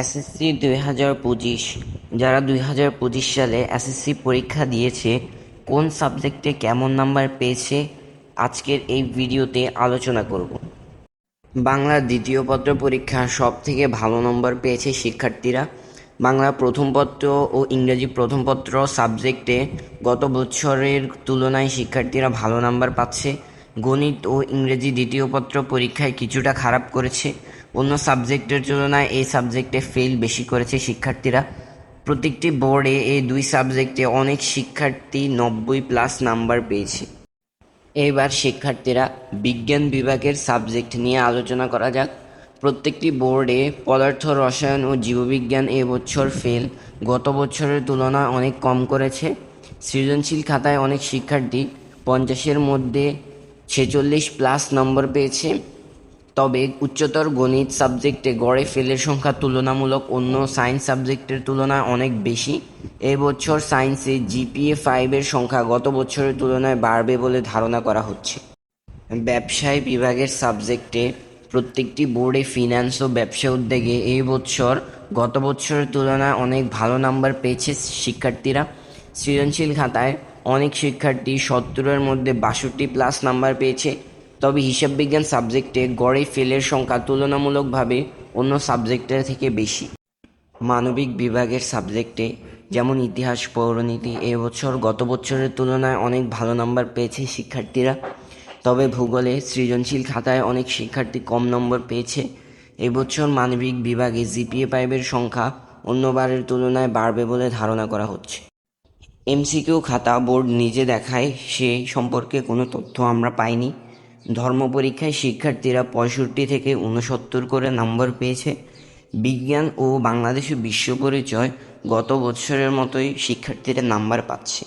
SSC দুই হাজার পঁচিশ। যারা দুই হাজার পঁচিশ সালে এসএসসি পরীক্ষা দিয়েছে, কোন সাবজেক্টে কেমন নাম্বার পেয়েছে, আজকের এই ভিডিওতে আলোচনা করব। বাংলার দ্বিতীয় পত্র পরীক্ষা সব থেকে ভালো নম্বর পেয়েছে শিক্ষার্থীরা। বাংলা প্রথম পত্র ও ইংরেজি প্রথম পত্র সাবজেক্টে গত বছরের তুলনায় শিক্ষার্থীরা ভালো নাম্বার পাচ্ছে। গণিত ও ইংরেজি দ্বিতীয় পত্র পরীক্ষায় কিছুটা খারাপ করেছে। অন্য সাবজেক্টের তুলনায় এই সাবজেক্টে ফেল বেশি করেছে শিক্ষার্থীরা। প্রত্যেকটি বোর্ডে এই দুই সাবজেক্টে অনেক শিক্ষার্থী নব্বই প্লাস নাম্বার পেয়েছে। এবার শিক্ষার্থীরা বিজ্ঞান বিভাগের সাবজেক্ট নিয়ে আলোচনা করা যাক। প্রত্যেকটি বোর্ডে পদার্থ, রসায়ন ও জীববিজ্ঞান এবছর ফেল গত বছরের তুলনায় অনেক কম করেছে। সৃজনশীল খাতায় অনেক শিক্ষার্থী পঞ্চাশের মধ্যে ছেচল্লিশ প্লাস নম্বর পেয়েছে। তবে উচ্চতর গণিত সাবজেক্টে গড়ে ফেলের সংখ্যা তুলনামূলক অন্য সায়েন্স সাবজেক্টের তুলনায় অনেক বেশি। এবছর সায়েন্সে জিপিএ ফাইভের সংখ্যা গত বছরের তুলনায় বাড়বে বলে ধারণা করা হচ্ছে। ব্যবসায় বিভাগের সাবজেক্টে প্রত্যেকটি বোর্ডে ফিনান্স ও ব্যবসা উদ্যোগে এই বছর গত বছরের তুলনায় অনেক ভালো নাম্বার পেয়েছে শিক্ষার্থীরা। সৃজনশীল খাতায় অনেক শিক্ষার্থী সত্তরের মধ্যে বাষট্টি প্লাস নাম্বার পেয়েছে। তবে হিসাব বিজ্ঞান সাবজেক্টে গড়ে ফেলের সংখ্যা তুলনামূলকভাবে অন্য সাবজেক্টের থেকে বেশি। মানবিক বিভাগের সাবজেক্টে, যেমন ইতিহাস, পৌরনীতি, এবছর গত বছরের তুলনায় অনেক ভালো নাম্বার পেয়েছে শিক্ষার্থীরা। তবে ভূগোলে সৃজনশীল খাতায় অনেক শিক্ষার্থী কম নম্বর পেয়েছে। এবছর মানবিক বিভাগে জিপিএ পাইভের সংখ্যা অন্যবারের তুলনায় বাড়বে বলে ধারণা করা হচ্ছে। এমসিকিউ খাতা বোর্ড নিজে দেখায় সে সম্পর্কে কোনো তথ্য আমরা পাইনি। ধর্ম পরীক্ষায় শিক্ষার্থীরা পঁয়ষট্টি থেকে উনসত্তর করে নম্বর পেয়েছে। বিজ্ঞান ও বাংলাদেশের বিশ্ব পরিচয় গত বছরের মতোই শিক্ষার্থীরা নাম্বার পাচ্ছে।